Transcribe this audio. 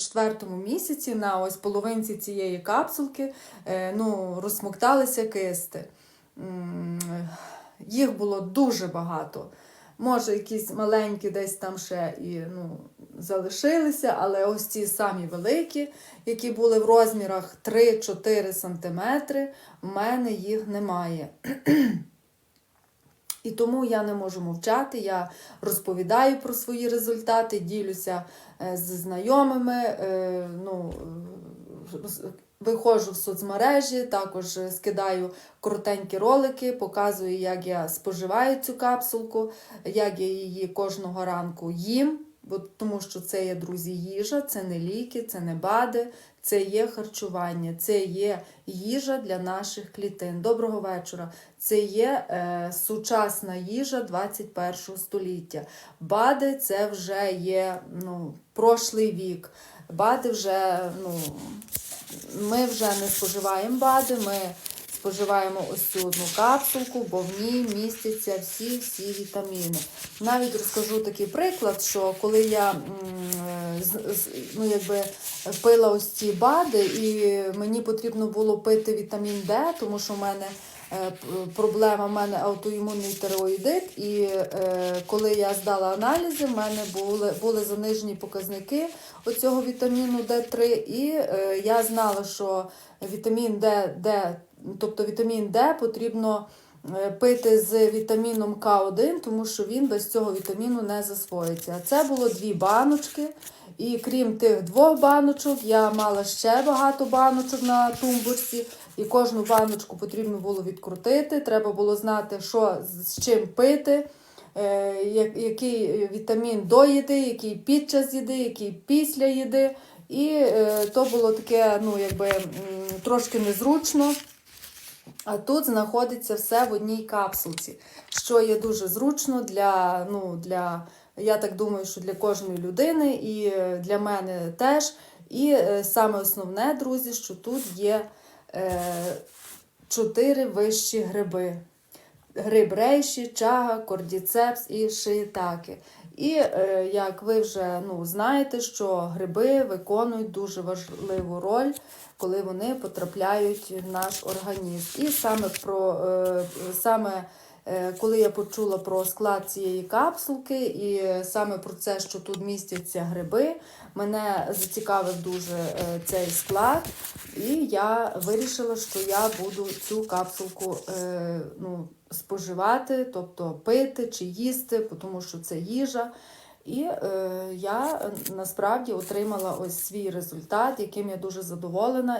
четвертому місяці на ось половинці цієї капсулки е, ну, розсмокталися кисти. Їх було дуже багато. Може, якісь маленькі десь там ще і ну, залишилися, але ось ці самі великі, які були в розмірах 3-4 см, в мене їх немає. І тому я не можу мовчати, я розповідаю про свої результати, ділюся е, з знайомими, е, ну, е, виходжу в соцмережі, також скидаю коротенькі ролики, показую, як я споживаю цю капсулку, як я її кожного ранку їм. Бо, тому що це є, друзі, їжа, це не ліки, це не БАДи, це є харчування, це є їжа для наших клітин. Доброго вечора. Це є е, сучасна їжа 21 століття. БАДи це вже є ну, прошлий вік. БАДи вже, ну, ми вже не споживаємо БАДи, ми споживаємо ось цю одну капсулку, бо в ній містяться всі-всі вітаміни. Навіть розкажу такий приклад, що коли я е, ну, якби, пила ось ці БАДи, і мені потрібно було пити вітамін Д, тому що в мене е, проблема, в мене аутоімунний тиреоїдит, і е, коли я здала аналізи, в мене були, були занижені показники оцього вітаміну Д3, і я знала, що вітамін Д, Д, тобто вітамін Д потрібно е, пити з вітаміном К1, тому що він без цього вітаміну не засвоїться. Це було дві баночки. І крім тих двох баночок, я мала ще багато баночок на тумбурсі, і кожну баночку потрібно було відкрутити. Треба було знати, що з з чим пити, е, який вітамін до їди, який під час їди, який після їди. І е, то було таке, ну, якби трошки незручно. А тут знаходиться все в одній капсулці, що є дуже зручно для, ну, для, я так думаю, що для кожної людини і е, для мене теж. І е, саме основне, друзі, що тут є е, чотири вищі гриби. Гриб рейші, чага, кордіцепс і шиїтаки. І е, як ви вже ну, знаєте, що гриби виконують дуже важливу роль, коли вони потрапляють в наш організм. І саме про е, саме е, коли я почула про склад цієї капсулки, і саме про це, що тут містяться гриби, мене зацікавив дуже цей склад, і я вирішила, що я буду цю капсулку ну, споживати, тобто пити чи їсти, тому що це їжа. І е, я насправді отримала ось свій результат, яким я дуже задоволена.